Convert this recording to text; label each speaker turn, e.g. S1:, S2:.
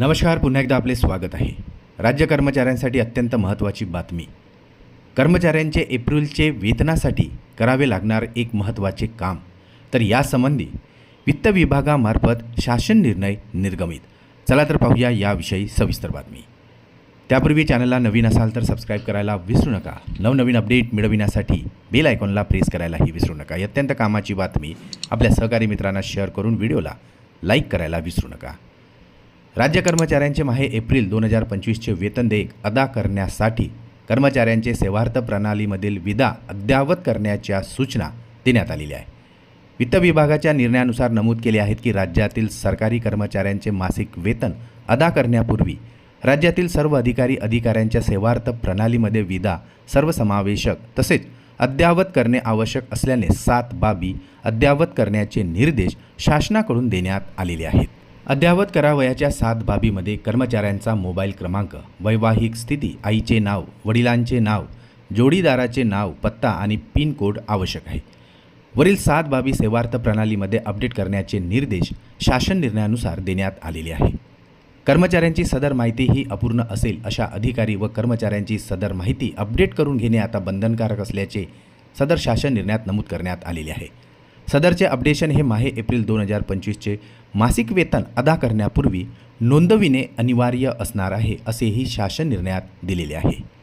S1: नमस्कार पुन्हा एकदा आपले स्वागत आहे. राज्य कर्मचाऱ्यांसाठी अत्यंत महत्त्वाची बातमी. कर्मचाऱ्यांचे एप्रिलचे वेतनासाठी करावे लागणार एक महत्त्वाचे काम. तर यासंबंधी वित्त विभागामार्फत शासन निर्णय निर्गमित. चला तर पाहूया याविषयी सविस्तर बातमी. त्यापूर्वी चॅनलला नवीन असाल तर सबस्क्राईब करायला विसरू नका. नवनवीन अपडेट मिळविण्यासाठी बेल आयकॉनला प्रेस करायलाही विसरू नका. अत्यंत कामाची बातमी. आपल्या सहकारी मित्रांना शेअर करून व्हिडिओला लाईक करायला विसरू नका. राज्य कर्मचाऱ्यांचे माहे एप्रिल दोन हजार पंचवीसचे वेतन देयक अदा करण्यासाठी कर्मचाऱ्यांचे सेवार्थ प्रणालीमधील विदा अद्ययावत करण्याच्या सूचना देण्यात आलेल्या आहे वित्त विभागाच्या निर्णयानुसार नमूद केले आहेत की राज्यातील सरकारी कर्मचाऱ्यांचे मासिक वेतन अदा करण्यापूर्वी राज्यातील सर्व अधिकारी अधिकाऱ्यांच्या सेवार्थ प्रणालीमध्ये विदा सर्वसमावेशक तसेच अद्ययावत करणे आवश्यक असल्याने सात बाबी अद्ययावत करण्याचे निर्देश शासनाकडून देण्यात आलेले आहेत. अद्ययावत करावयाच्या सात बाबीमध्ये कर्मचाऱ्यांचा मोबाईल क्रमांक वैवाहिक स्थिती आईचे नाव वडिलांचे नाव जोडीदाराचे नाव पत्ता आणि पिनकोड आवश्यक आहे. वरील सात बाबी सेवार्थ प्रणालीमध्ये अपडेट करण्याचे निर्देश शासन निर्णयानुसार देण्यात आलेले आहे. कर्मचाऱ्यांची सदर माहिती ही अपूर्ण असेल अशा अधिकारी व कर्मचाऱ्यांची सदर माहिती अपडेट करून घेणे आता बंधनकारक असल्याचे सदर शासन निर्णयात नमूद करण्यात आलेले आहे. सदरचे अपडेशन हे माहे एप्रिल दोन हजार पंचवीसचे मासिक वेतन अदा करण्यापूर्वी नोंदविणे अनिवार्य असणार आहे असेही शासन निर्णयात दिलेले आहे.